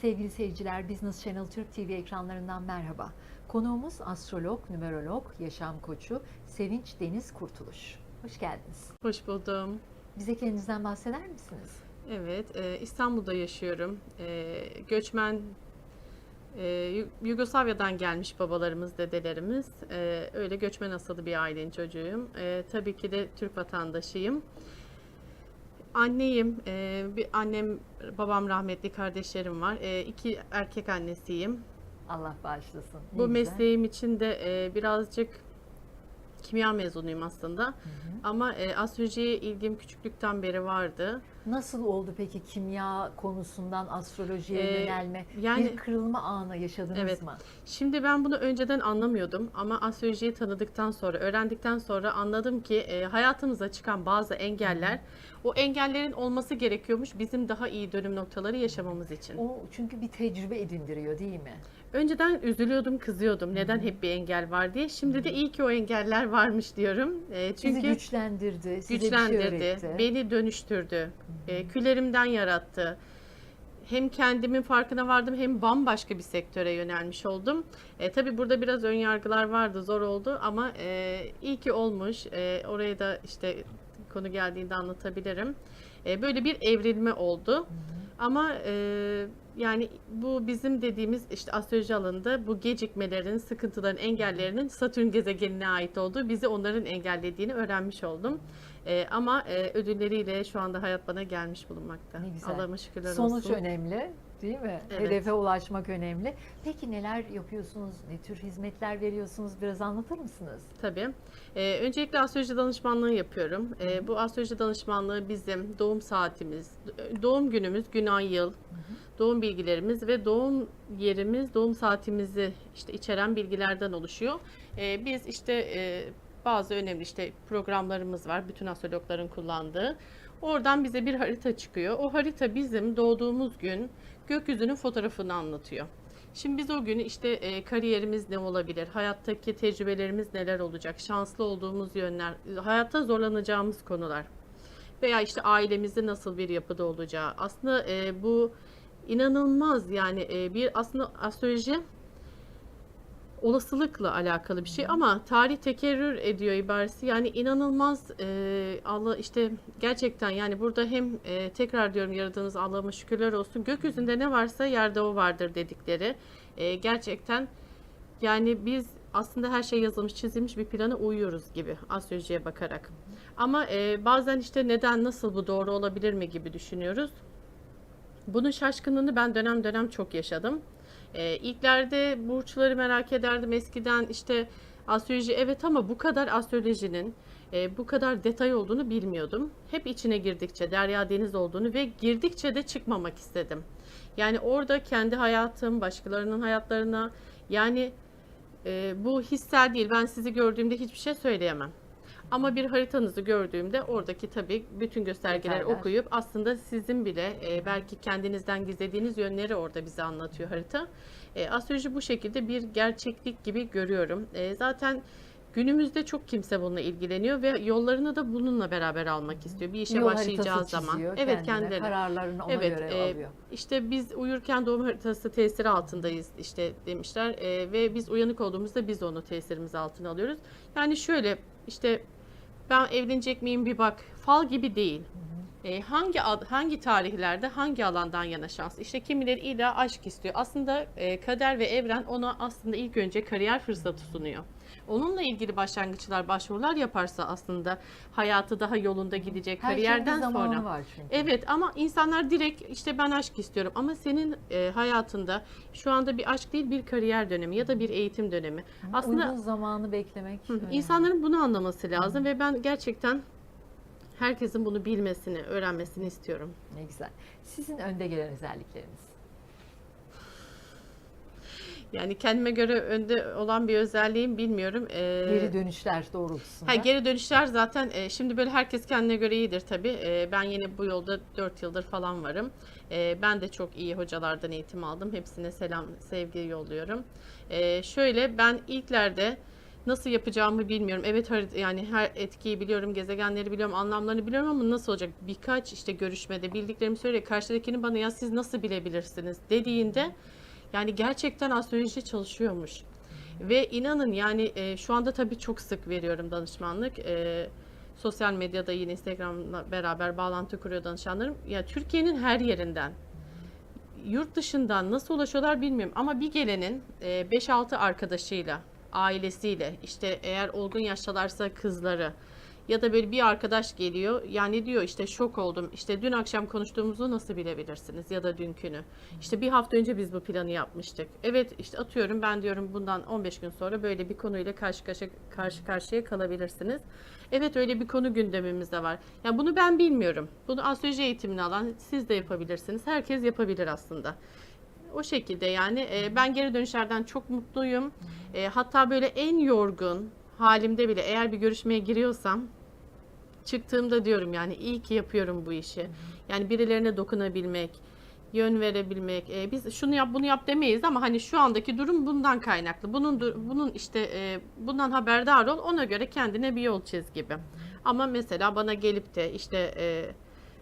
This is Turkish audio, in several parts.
Sevgili seyirciler, Business Channel Türk TV ekranlarından merhaba. Konuğumuz astrolog, numerolog, yaşam koçu Sevinç Deniz Kurtuluş. Hoş geldiniz. Hoş buldum. Bize kendinizden bahseder misiniz? Evet, e, İstanbul'da yaşıyorum. E, göçmen e, Yu- Yugoslavya'dan gelmiş babalarımız, dedelerimiz. E, öyle göçmen asıllı bir ailenin çocuğuyum. E, tabii ki de Türk vatandaşıyım. Anneyim, e, bir annem, babam rahmetli, kardeşlerim var. E, iki erkek annesiyim. Allah bağışlasın. Ne Bu güzel. mesleğim için de e, birazcık kimya mezunuyum aslında. Hı hı. Ama e, astrolojiye ilgim küçüklükten beri vardı. Nasıl oldu peki kimya konusundan astrolojiye Ee, yönelme? yani- bir kırılma anı yaşadınız Evet. mı? Şimdi ben bunu önceden anlamıyordum ama astrolojiyi tanıdıktan sonra, öğrendikten sonra anladım ki e, hayatımıza çıkan bazı engeller, o engellerin olması gerekiyormuş bizim daha iyi dönüm noktaları yaşamamız için. O çünkü bir tecrübe edindiriyor değil mi? Önceden üzülüyordum, kızıyordum. Neden hep bir engel var diye. Şimdi de iyi ki o engeller varmış diyorum. E, Sizi çünkü güçlendirdi, size bir şey güçlendirdi, öğretti. beni dönüştürdü, e, külerimden yarattı. Hem kendimin farkına vardım hem bambaşka bir sektöre yönelmiş oldum. E, tabii burada biraz ön yargılar vardı, zor oldu ama e, iyi ki olmuş. E, oraya da işte konu geldiğinde anlatabilirim. E, böyle bir evrilme oldu. Ama e, yani bu bizim dediğimiz işte astroloji alanında bu gecikmelerin, sıkıntıların, engellerinin Satürn gezegenine ait olduğu, bizi onların engellediğini öğrenmiş oldum. E, ama e, ödülleriyle şu anda hayat bana gelmiş bulunmakta. Ne güzel. Allah'ıma şükürler Sonuç olsun. önemli değil mi? Evet. Hedefe ulaşmak önemli. Peki neler yapıyorsunuz? Ne tür hizmetler veriyorsunuz? Biraz anlatır mısınız? Tabii. Ee, öncelikle astroloji danışmanlığı yapıyorum. Ee, bu astroloji danışmanlığı bizim doğum saatimiz, doğum günümüz, gün ay yıl, doğum bilgilerimiz ve doğum yerimiz, doğum saatimizi işte içeren bilgilerden oluşuyor. Ee, biz işte e, bazı önemli işte programlarımız var, bütün astrologların kullandığı. Oradan bize bir harita çıkıyor. O harita bizim doğduğumuz gün gökyüzünün fotoğrafını anlatıyor. Şimdi biz o gün işte e, kariyerimiz ne olabilir, hayattaki tecrübelerimiz neler olacak, şanslı olduğumuz yönler, hayatta zorlanacağımız konular veya işte ailemizde nasıl bir yapıda olacağı. Aslında e, bu inanılmaz yani e, bir aslında astroloji olasılıkla alakalı bir şey ama tarih tekerrür ediyor ibaresi. Yani inanılmaz e, Allah işte gerçekten yani burada hem e, tekrar diyorum yaradığınız Allah'ıma şükürler olsun gökyüzünde ne varsa yerde o vardır dedikleri E, gerçekten yani biz aslında her şey yazılmış çizilmiş bir plana uyuyoruz gibi astrolojiye bakarak. Ama e, bazen işte neden nasıl bu doğru olabilir mi gibi düşünüyoruz. Bunun şaşkınlığını ben dönem dönem çok yaşadım. Ee, ilklerde burçları merak ederdim. Eskiden işte astroloji evet ama bu kadar astrolojinin e, bu kadar detay olduğunu bilmiyordum. Hep içine girdikçe derya deniz olduğunu ve girdikçe de çıkmamak istedim. Yani orada kendi hayatım, başkalarının hayatlarına yani e, bu hissel değil. Ben sizi gördüğümde hiçbir şey söyleyemem. Ama bir haritanızı gördüğümde oradaki tabii bütün göstergeleri Detaylar. okuyup aslında sizin bile e, belki kendinizden gizlediğiniz yönleri orada bize anlatıyor harita. E, astroloji bu şekilde bir gerçeklik gibi görüyorum. E, zaten günümüzde çok kimse bununla ilgileniyor ve yollarını da bununla beraber almak istiyor. Bir işe Yol başlayacağı zaman. çiziyor Evet kendine, kendileri. Kararlarını ona Evet, göre e, alıyor. işte biz uyurken doğum haritası tesiri altındayız işte demişler E, ve biz uyanık olduğumuzda biz onu tesirimiz altına alıyoruz. Yani şöyle işte ben evlenecek miyim bir bak fal gibi değil. E, hangi ad- hangi tarihlerde hangi alandan yana şans? İşte kimileri illa aşk istiyor. Aslında e, kader ve evren ona aslında ilk önce kariyer fırsatı sunuyor. Onunla ilgili başlangıçlar, başvurular yaparsa aslında hayatı daha yolunda gidecek Her şeyin bir kariyerden zamanı sonra. var çünkü. Evet ama insanlar direkt işte ben aşk istiyorum ama senin e, hayatında şu anda bir aşk değil bir kariyer dönemi ya da bir eğitim dönemi. Aslında Uygun zamanı beklemek. Hı hı. önemli. İnsanların bunu anlaması lazım ve ben gerçekten herkesin bunu bilmesini, öğrenmesini istiyorum. Ne güzel. Sizin önde gelen özellikleriniz. Yani kendime göre önde olan bir özelliğim bilmiyorum. Ee, Geri dönüşler doğrultusunda. Ha, geri dönüşler zaten e, şimdi böyle herkes kendine göre iyidir tabii. E, ben yine bu yolda 4 yıldır falan varım. E, ben de çok iyi hocalardan eğitim aldım. Hepsine selam, sevgi yolluyorum. E, şöyle ben ilklerde Nasıl yapacağımı bilmiyorum. Evet yani her etkiyi biliyorum, gezegenleri biliyorum, anlamlarını biliyorum ama nasıl olacak? Birkaç işte görüşmede bildiklerimi söyle karşıdakinin bana ya siz nasıl bilebilirsiniz dediğinde yani gerçekten astroloji çalışıyormuş. Ve inanın yani e, şu anda tabii çok sık veriyorum danışmanlık. E, sosyal medyada yine Instagram'la beraber bağlantı kuruyor danışanlarım. Ya Türkiye'nin her yerinden yurt dışından nasıl ulaşıyorlar bilmiyorum ama bir gelenin e, 5-6 arkadaşıyla, ailesiyle, işte eğer olgun yaştalarsa kızları ya da böyle bir arkadaş geliyor yani diyor işte şok oldum işte dün akşam konuştuğumuzu nasıl bilebilirsiniz ya da dünkünü? İşte bir hafta önce biz bu planı yapmıştık. Evet işte atıyorum ben diyorum bundan 15 gün sonra böyle bir konuyla karşı karşıya, karşı karşıya kalabilirsiniz. Evet öyle bir konu gündemimizde var. Yani bunu ben bilmiyorum. Bunu astroloji eğitimini alan siz de yapabilirsiniz. Herkes yapabilir aslında o şekilde yani e, ben geri dönüşlerden çok mutluyum. E, hatta böyle en yorgun halimde bile eğer bir görüşmeye giriyorsam çıktığımda diyorum yani iyi ki yapıyorum bu işi. Yani birilerine dokunabilmek, yön verebilmek. e, biz şunu yap bunu yap demeyiz ama hani şu andaki durum bundan kaynaklı. Bunun bunun işte e, bundan haberdar ol. Ona göre kendine bir yol çiz gibi. Ama mesela bana gelip de işte e,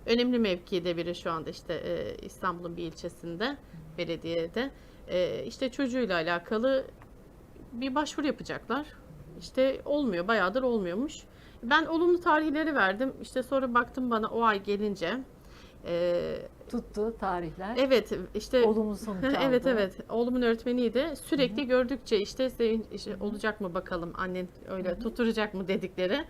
önemli mevkide biri şu anda işte e, İstanbul'un bir ilçesinde belediyede e, işte çocuğuyla alakalı bir başvuru yapacaklar. İşte olmuyor, bayağıdır olmuyormuş. Ben olumlu tarihleri verdim. İşte sonra baktım bana o ay gelince. e, Tuttu tarihler. evet işte Olumlu sonuç aldı. evet evet oğlumun öğretmeniydi. Sürekli gördükçe işte senin işte olacak mı bakalım annen öyle tutturacak mı dedikleri.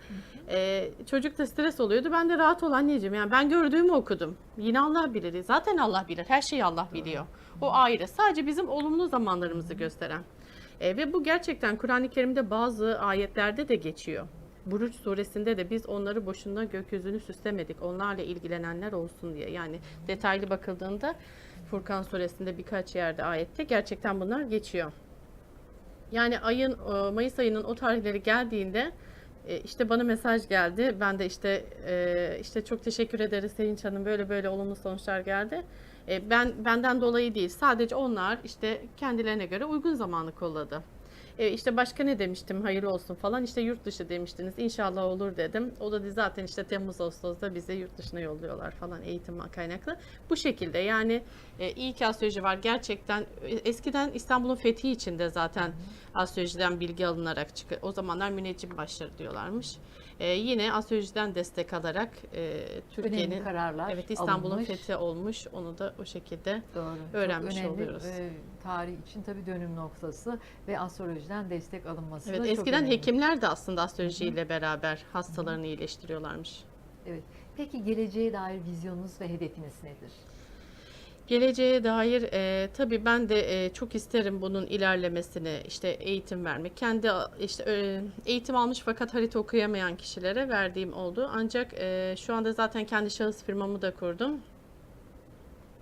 E, çocuk da stres oluyordu. Ben de rahat ol anneciğim. Yani ben gördüğümü okudum. Yine Allah bilir. Zaten Allah bilir. Her şeyi Allah biliyor. O ayrı. Sadece bizim olumlu zamanlarımızı gösteren. E, ve bu gerçekten Kur'an-ı Kerim'de bazı ayetlerde de geçiyor. Buruç suresinde de biz onları boşuna gökyüzünü süslemedik. Onlarla ilgilenenler olsun diye. Yani detaylı bakıldığında Furkan suresinde birkaç yerde ayette gerçekten bunlar geçiyor. Yani ayın e, Mayıs ayının o tarihleri geldiğinde e, işte bana mesaj geldi. Ben de işte e, işte çok teşekkür ederiz Sevinç Hanım böyle böyle olumlu sonuçlar geldi. Ben benden dolayı değil. Sadece onlar işte kendilerine göre uygun zamanı kolladı. E, işte başka ne demiştim hayırlı olsun falan işte yurt dışı demiştiniz inşallah olur dedim. O da zaten işte Temmuz Ağustos'ta bize yurt dışına yolluyorlar falan eğitim kaynaklı. Bu şekilde yani e, iyi ki astroloji var gerçekten e, eskiden İstanbul'un fethi içinde zaten astrolojiden bilgi alınarak çıkıyor. O zamanlar müneccim başları diyorlarmış. E, yine astrolojiden destek alarak e, Türkiye'nin evet İstanbul'un fethi olmuş. Onu da o şekilde Doğru. öğrenmiş önemli, oluyoruz. e, tarih için tabii dönüm noktası ve astrolojiden destek alınması Evet çok eskiden önemli. hekimler de aslında astrolojiyle beraber hastalarını iyileştiriyorlarmış. Evet. Peki geleceğe dair vizyonunuz ve hedefiniz nedir? Geleceğe dair e, tabii ben de e, çok isterim bunun ilerlemesini, işte eğitim vermek. Kendi işte e, eğitim almış fakat harita okuyamayan kişilere verdiğim oldu. Ancak e, şu anda zaten kendi şahıs firmamı da kurdum.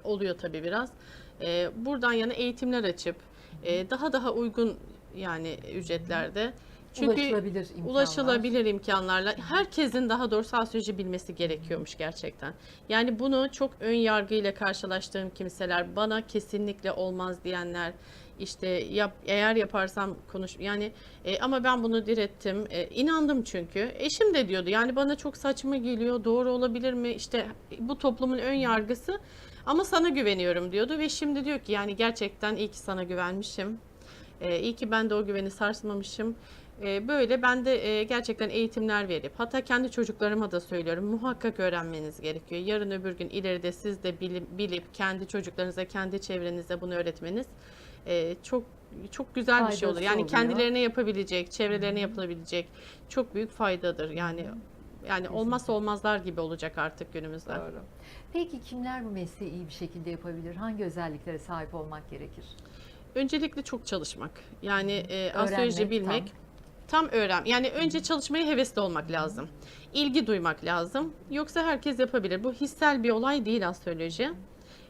Oluyor tabii biraz. E, buradan yana eğitimler açıp e, daha daha uygun yani ücretlerde. Çünkü Ulaşılabilir imkanlar. ulaşılabilir imkanlarla herkesin daha doğrusu astroloji bilmesi gerekiyormuş gerçekten. Yani bunu çok ön yargıyla karşılaştığım kimseler, bana kesinlikle olmaz diyenler, işte yap, eğer yaparsam konuş yani e, ama ben bunu direttim. E, inandım çünkü. Eşim de diyordu yani bana çok saçma geliyor. Doğru olabilir mi? İşte bu toplumun ön yargısı ama sana güveniyorum diyordu ve şimdi diyor ki yani gerçekten iyi ki sana güvenmişim. E, iyi ki ben de o güveni sarsmamışım. E, böyle ben de e, gerçekten eğitimler verip hatta kendi çocuklarıma da söylüyorum muhakkak öğrenmeniz gerekiyor. Yarın öbür gün ileride siz de bilip, bilip kendi çocuklarınıza, kendi çevrenize bunu öğretmeniz e, çok çok güzel bir şey olur. Faydası Yani oluyor. kendilerine yapabilecek, çevrelerine yapılabilecek çok büyük faydadır. Yani yani olmazsa olmazlar gibi olacak artık günümüzde. Doğru. Peki kimler bu mesleği iyi bir şekilde yapabilir? Hangi özelliklere sahip olmak gerekir? Öncelikle çok çalışmak. Yani e, Öğrenmek, astroloji bilmek, tam. öğren. Yani önce çalışmaya hevesli olmak lazım. İlgi duymak lazım. Yoksa herkes yapabilir. Bu hissel bir olay değil astroloji.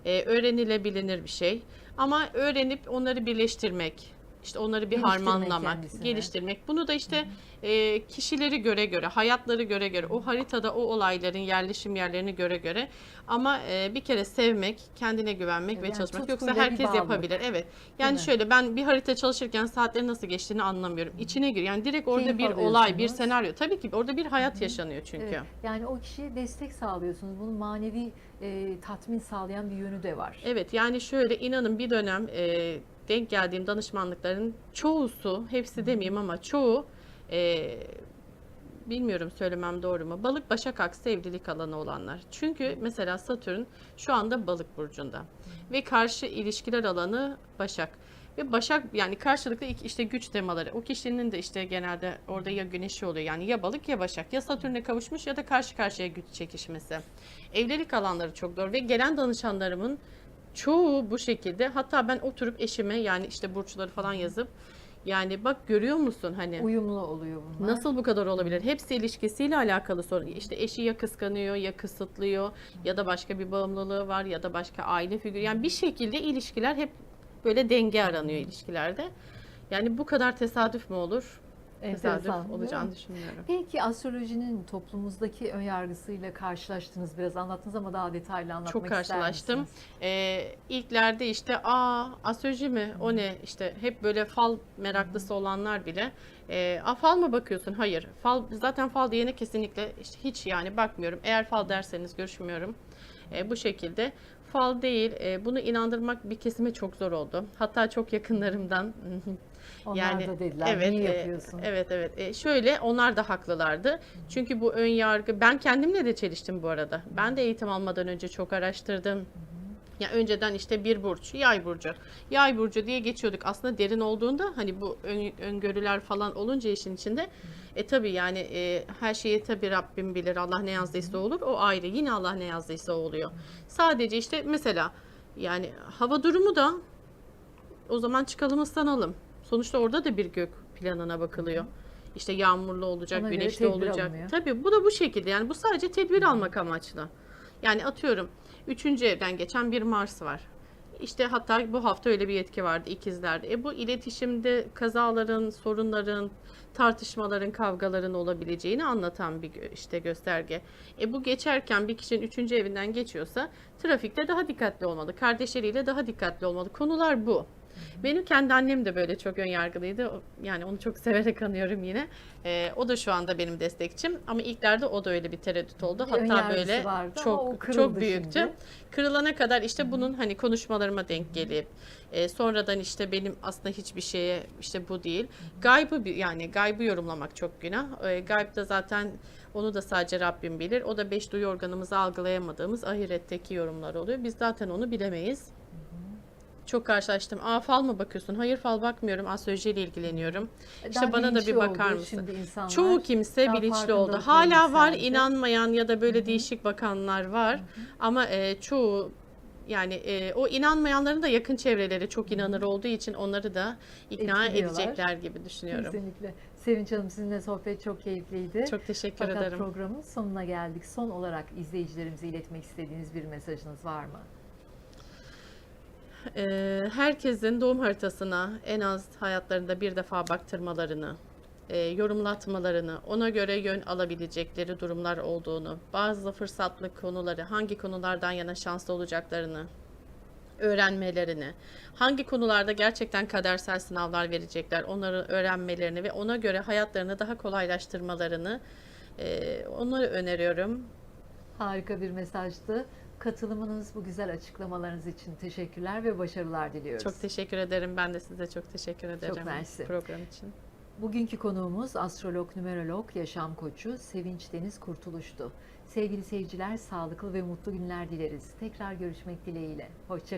E, öğrenilebilir bir şey. Ama öğrenip onları birleştirmek, işte onları bir Geliştirmek harmanlamak, kendisini. geliştirmek. Bunu da işte e, kişileri göre göre, hayatları göre göre, o haritada o olayların yerleşim yerlerini göre göre ama e, bir kere sevmek, kendine güvenmek ve Yani çalışmak. Yoksa tutkuyla bir herkes bağlılık. yapabilir. Evet. Yani mi? şöyle ben bir harita çalışırken saatlerin nasıl geçtiğini anlamıyorum. İçine gir. Yani direkt orada Keyif bir olay, bir alıyorsunuz. senaryo. Tabii ki orada bir hayat yaşanıyor çünkü. Evet, yani o kişiye destek sağlıyorsunuz. Bunun manevi e, tatmin sağlayan bir yönü de var. Evet yani şöyle inanın bir dönem e, denk geldiğim danışmanlıkların çoğusu, hepsi demeyeyim ama çoğu e, bilmiyorum söylemem doğru mu? Balık Başak Aksi evlilik alanı olanlar. Çünkü mesela Satürn şu anda Balık burcunda ve karşı ilişkiler alanı Başak. Ve Başak yani karşılıklı işte güç temaları. O kişinin de işte genelde orada ya güneşi oluyor. Yani ya balık ya başak. Ya Satürn'e kavuşmuş ya da karşı karşıya güç çekişmesi. Evlilik alanları çok zor ve gelen danışanlarımın çoğu bu şekilde. Hatta ben oturup eşime yani işte burçları falan yazıp yani bak görüyor musun hani Uyumlu oluyor bunlar. Nasıl bu kadar olabilir? Hepsi ilişkisiyle alakalı sorun. İşte eşi ya kıskanıyor ya kısıtlıyor ya da başka bir bağımlılığı var ya da başka aile figürü. Yani bir şekilde ilişkiler hep böyle denge aranıyor ilişkilerde. Yani bu kadar tesadüf mü olur? Enteresan, Tesadüf değil olacağını mi? düşünmüyorum. Peki astrolojinin toplumumuzdaki önyargısıyla karşılaştınız biraz anlattınız ama daha detaylı anlatmak Çok ister karşılaştım. misiniz? Ee, ilklerde işte aa astroloji mi o ne işte hep böyle fal meraklısı olanlar bile e, a fal mı bakıyorsun? Hayır. Fal zaten fal diyene kesinlikle işte hiç yani bakmıyorum. Eğer fal derseniz görüşmüyorum. E, bu şekilde fal değil. e, bunu inandırmak bir kesime çok zor oldu. Hatta çok yakınlarımdan Onlar yani da dediler evet, niye e, yapıyorsun? evet evet. E, şöyle onlar da haklılardı. Çünkü bu ön yargı ben kendimle de çeliştim bu arada. Ben de eğitim almadan önce çok araştırdım. Ya önceden işte bir burç, yay burcu. Yay burcu diye geçiyorduk. Aslında derin olduğunda hani bu ön- öngörüler falan olunca işin içinde e tabi yani e, her şeyi tabi Rabbim bilir. Allah ne yazdıysa olur. O ayrı. Yine Allah ne yazdıysa o oluyor. Sadece işte mesela yani hava durumu da o zaman çıkalım ıslanalım. Sonuçta orada da bir gök planına bakılıyor. İşte yağmurlu olacak, Ona güneşli olacak. alınıyor. Tabii bu da bu şekilde. Yani bu sadece tedbir almak amaçlı. Yani atıyorum 3. evden geçen bir Mars var. İşte hatta bu hafta öyle bir yetki vardı ikizlerde. E bu iletişimde kazaların, sorunların, tartışmaların, kavgaların olabileceğini anlatan bir işte gösterge. E bu geçerken bir kişinin 3. evinden geçiyorsa trafikte daha dikkatli olmalı. Kardeşleriyle daha dikkatli olmalı. Konular bu. Benim kendi annem de böyle çok önyargılıydı. O- Yani onu çok severek anıyorum yine. Ee, o da şu anda benim destekçim. Ama ilklerde o da öyle bir tereddüt oldu. Bir Hatta böyle vardı çok çok büyüktü. şimdi. Kırılana kadar işte bunun hani konuşmalarıma denk gelip e, sonradan işte benim aslında hiçbir şeye işte bu değil. Gaybı yani gaybı yorumlamak çok günah. E, gayb da zaten onu da sadece Rabbim bilir. O da beş duyu organımızı algılayamadığımız ahiretteki yorumlar oluyor. Biz zaten onu bilemeyiz. Çok karşılaştım. Aa fal mı bakıyorsun? Hayır fal bakmıyorum. Astrolojiyle ilgileniyorum. İşte Daha bana da bir bakar oldu mısın? Şimdi insanlar. Çoğu kimse daha bilinçli farkındalık oldu. Hala var yükseldi. inanmayan ya da böyle değişik bakanlar var. Ama e, çoğu yani e, o inanmayanların da yakın çevreleri çok inanır olduğu için onları da ikna Etkiliyorlar. edecekler gibi düşünüyorum. Kesinlikle. Sevinç Hanım sizinle sohbet çok keyifliydi. Çok teşekkür Fakat ederim. programın sonuna geldik. Son olarak izleyicilerimize iletmek istediğiniz bir mesajınız var mı? Ee, herkesin doğum haritasına en az hayatlarında bir defa baktırmalarını, e, yorumlatmalarını, ona göre yön alabilecekleri durumlar olduğunu, bazı fırsatlı konuları, hangi konulardan yana şanslı olacaklarını öğrenmelerini, hangi konularda gerçekten kadersel sınavlar verecekler, onları öğrenmelerini ve ona göre hayatlarını daha kolaylaştırmalarını e, onları öneriyorum. Harika bir mesajdı. Katılımınız, bu güzel açıklamalarınız için teşekkürler ve başarılar diliyoruz. Çok teşekkür ederim. Ben de size çok teşekkür ederim mersi. program için. Bugünkü konuğumuz astrolog, numerolog, yaşam koçu Sevinç Deniz Kurtuluş'tu. Sevgili seyirciler, sağlıklı ve mutlu günler dileriz. Tekrar görüşmek dileğiyle. Hoşçakalın.